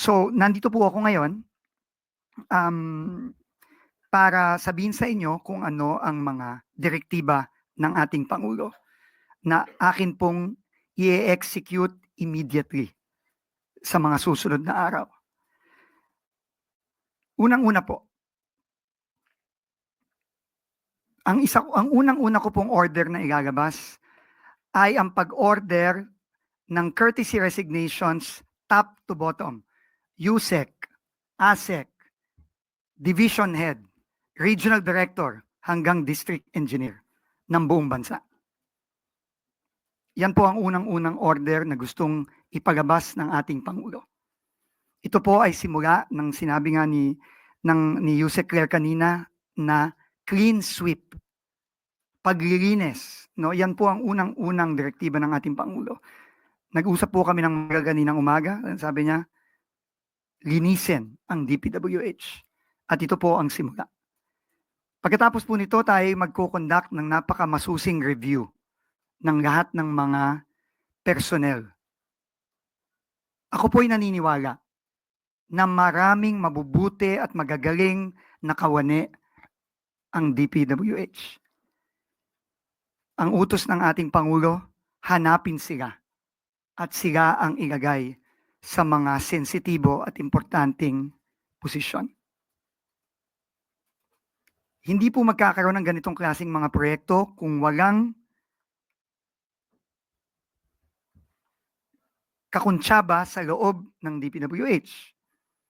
So, nandito po ako ngayon um, para sabihin sa inyo kung ano ang mga direktiba ng ating Pangulo na akin pong i-execute immediately sa mga susunod na araw. Unang-una po, ang isa ang unang-una ko pong order na ilalabas ay ang pag-order ng courtesy resignations top to bottom. USEC, ASEC, division head, regional director hanggang district engineer ng buong bansa. Yan po ang unang-unang order na gustong ipagabas ng ating Pangulo. Ito po ay simula ng sinabi nga ni, ng, ni Yusek Claire kanina na clean sweep, paglilinis. No? Yan po ang unang-unang direktiba ng ating Pangulo. Nag-usap po kami ng mga kaninang umaga. Sabi niya, linisin ang DPWH. At ito po ang simula. Pagkatapos po nito, tayo magko-conduct ng napakamasusing review ng lahat ng mga personnel. Ako po'y naniniwala na maraming mabubuti at magagaling na kawani ang DPWH. Ang utos ng ating Pangulo, hanapin sila at sila ang ilagay sa mga sensitibo at importanteng posisyon. Hindi po magkakaroon ng ganitong klaseng mga proyekto kung walang kakuntsaba sa loob ng DPWH.